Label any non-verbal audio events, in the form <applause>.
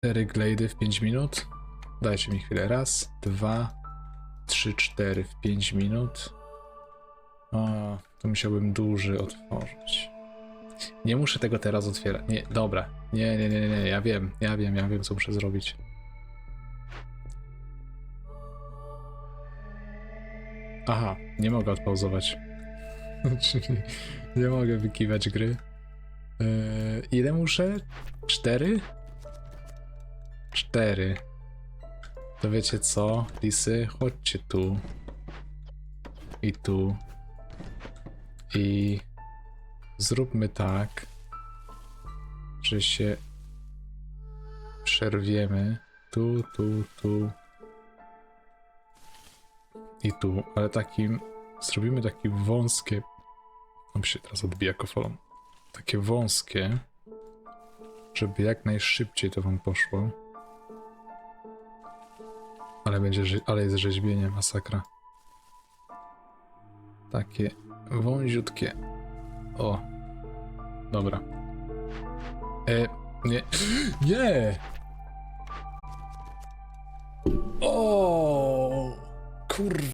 Cztery glejdy w 5 minut. Dajcie mi chwilę. Raz, dwa, trzy, cztery w 5 minut. O, to musiałbym duży otworzyć. Nie muszę tego teraz otwierać. Nie, dobra. Nie, nie, nie, nie. Ja wiem, ja wiem, ja wiem, co muszę zrobić. Aha, nie mogę odpauzować. <laughs> Czyli nie mogę wykiwać gry. Yy, ile muszę? Cztery? Cztery. To wiecie co, lisy? Chodźcie tu. I tu. I zróbmy tak, że się przerwiemy tu, tu, tu i tu, ale takim zrobimy takie wąskie. On się teraz odbija kofolą. Takie wąskie, żeby jak najszybciej to wam poszło. Ale będzie, ale jest rzeźbienie, masakra. Takie wąziutkie. O. Dobra. E, nie. <gasps> Nie! O! Kurwa.